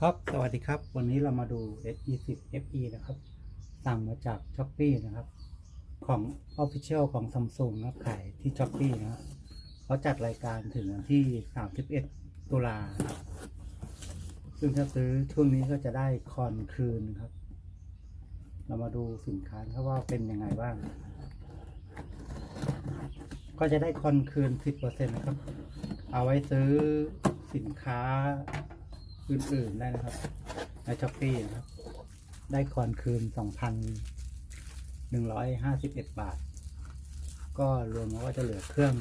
ครับสวัสดีครับ วันนี้เรามาดู S20 FE นะครับ สั่งมาจาก s h อ p e e นะครับ ของ Official ของ Samsung นะขายที่ s h อ p e e นะครับเขาจัดรายการถึงวันที่ 31 ตุลาซึ่งถ้าซื้อช่วงนี้ก็จะได้คอนคืนครับ เรามาดูสินค้าครับว่าเป็นยังไงบ้าง ก็จะได้คอนคืน 10%นะครับ เอาไว้ซื้อสินค้า อื่นๆได้นะครับในช้อปปี้นะครับ ได้คอนคืน2,151บาท ก็รวมแล้วก็จะเหลือเครื่อง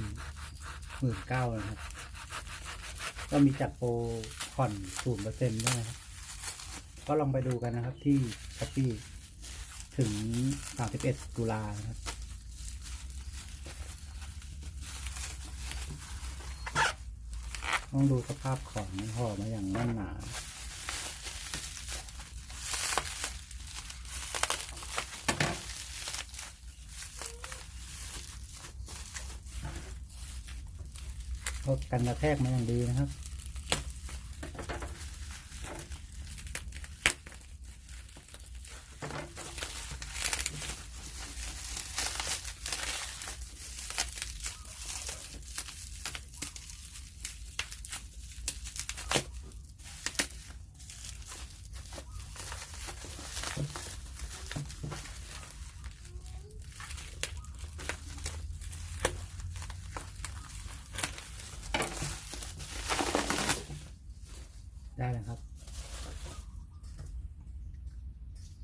19,000นะครับ ก็มีจัดโปรผ่อน0%ด้วยนะครับ ก็ลองไปดูกันนะครับที่ช้อปปี้ถึง31ตุลานะครับ ต้องดูสภาพของห่อมาอย่างแน่นหนาก็กันกระแทกมาอย่างดีนะครับ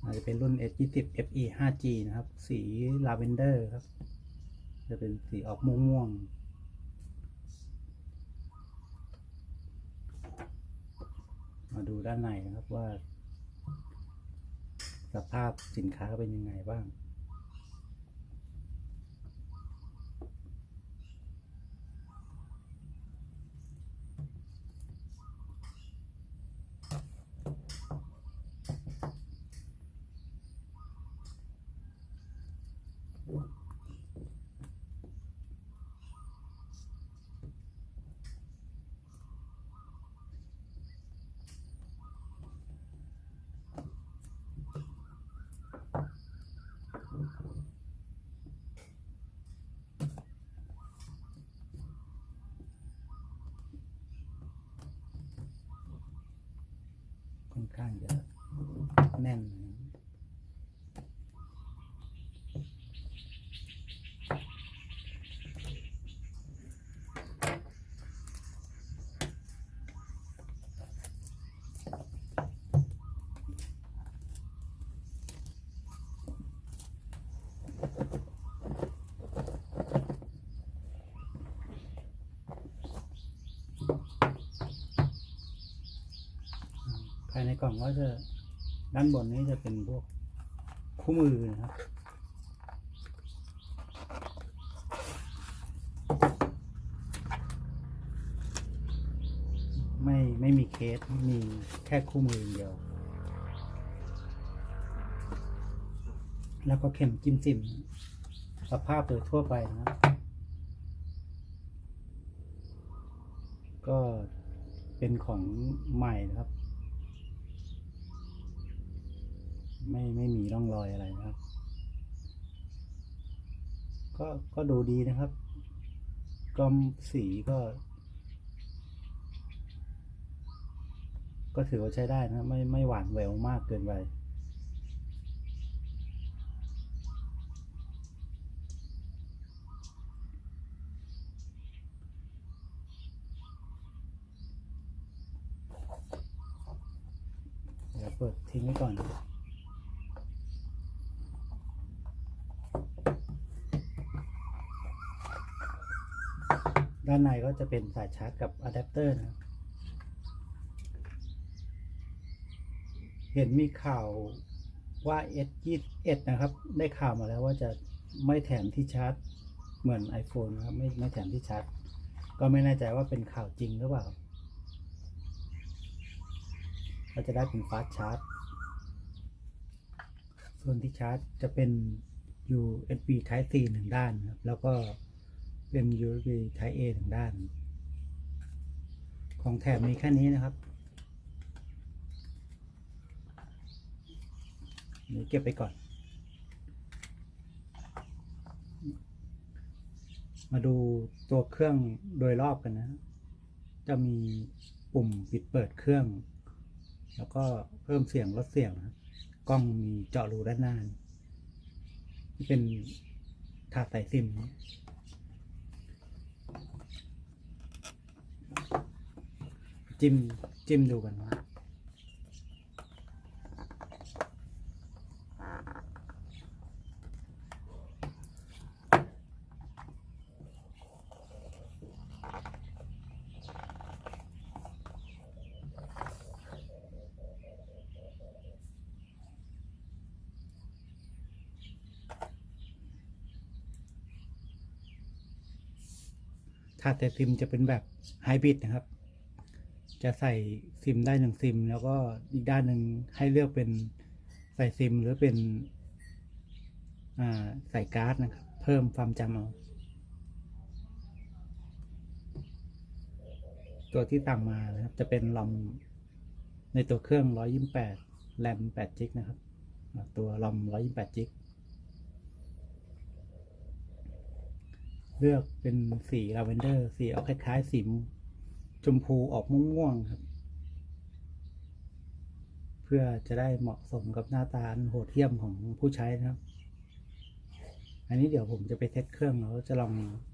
อาจจะเป็นรุ่น S20 FE 5G นะครับ สีลาเวนเดอร์ครับ จะเป็นสีออกม่วงๆ มาดูด้านในนะครับว่า สภาพสินค้าเป็นยังไงบ้าง ค่อนข้างจะแน่นนะครับภายใน กล่องก็จะด้านบนนี้จะเป็นพวกคู่มือนะครับ ไม่ไม่มีเคสมีแค่คู่มืออย่างเดียว แล้วก็เข็มจิ้มซิมสภาพโดยทั่วไปนะครับ ก็เป็นของใหม่นะครับ ไม่ไม่มีร่องรอยอะไรนะครับ ก็ก็ดูดีนะครับกลมสีก็ ก็ถือว่าใช้ได้นะไม่ไม่หวานแหววมากเกินไปเดี๋ยวเปิดทิ้งไว้ก่อน ด้านในก็จะเป็นสายชาร์จกับอะแดปเตอร์นะเห็นมีข่าวว่า S21 นะครับ ได้ข่าวมาแล้วว่าจะไม่แถมที่ชาร์จ เหมือน iPhone นะครับ ไม่ไม่แถมที่ชาร์จ ก็ไม่แน่ใจว่าเป็นข่าวจริงหรือเปล่าก็จะได้เป็นฟาสชาร์จ ส่วนที่ชาร์จจะเป็น USB Type C หนึ่งด้านครับ แล้วก็ เป็น USB Type A หนึ่งด้าน ของแถมมีแค่นี้นะครับนี่เก็บไปก่อน มาดูตัวเครื่องโดยรอบกันนะ จะมีปุ่มปิดเปิดเครื่อง แล้วก็เพิ่มเสียงลดเสียงนะกล้องมีเจาะรูด้านหน้านี่เป็นถาดใส่ซิมนะ จิ้มจิ้มดูกันว่าถ้าแต่ซิมจะเป็นแบบไฮบริดนะครับ จะใส่ซิมได้หนึ่งซิม แล้วก็อีกด้านหนึ่งให้เลือกเป็นใส่ซิมหรือเป็นใส่การ์ดนะครับ เพิ่มความจำเอา ตัวที่สั่งมานะครับ จะเป็นลอมในตัวเครื่อง 128 แรม 8 จิกนะครับ ตัวลอม 128 จิก เลือกเป็นสีลาเวนเดอร์ สีออกคล้ายๆสี ชมพูออกม่วงๆครับ เพื่อจะได้เหมาะสมกับหน้าตาโหดเหี้ยมของผู้ใช้นะครับ อันนี้เดี๋ยวผมจะไปเทสเครื่องแล้วจะลอง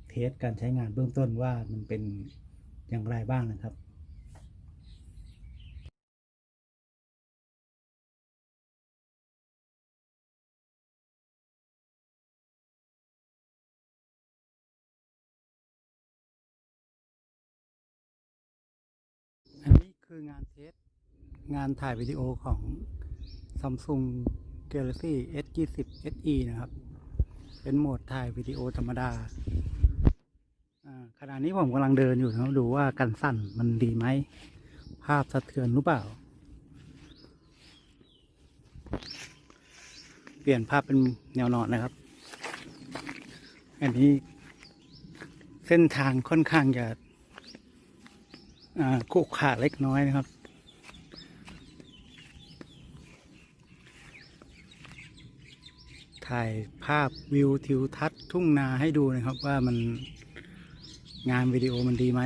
เทสการใช้งานเบื้องต้นว่ามันเป็นอย่างไรบ้างนะครับ คืองานเทสงานถ่ายวิดีโอของ Samsung Galaxy S20 SE นะครับ เป็นโหมดถ่ายวิดีโอธรรมดาขณะนี้ผมกำลังเดินอยู่นะครับ ดูว่ากันสั่นมันดีไหม ภาพสะเทือนหรือเปล่า เปลี่ยนภาพเป็นแนวนอนนะครับ อันนี้เส้นทางค่อนข้างจะ คุกขาเล็กน้อยนะครับถ่ายภาพวิวทิวทัศน์ทุ่งนาให้ดูนะครับว่ามันงานวิดีโอมันดีไหม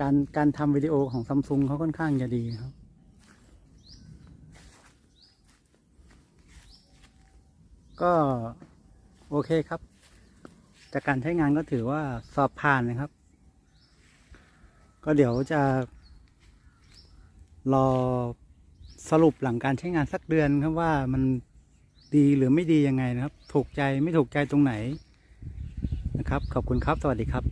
การการทำวิดีโอของซัมซุงเขาค่อนข้างจะดีครับ ก็โอเคครับ จากการใช้งานก็ถือว่าสอบผ่านนะครับ ก็เดี๋ยวจะรอสรุปหลังการใช้งานสักเดือนครับว่ามันดีหรือไม่ดียังไงนะครับ ถูกใจไม่ถูกใจตรงไหนนะครับ ขอบคุณครับ สวัสดีครับ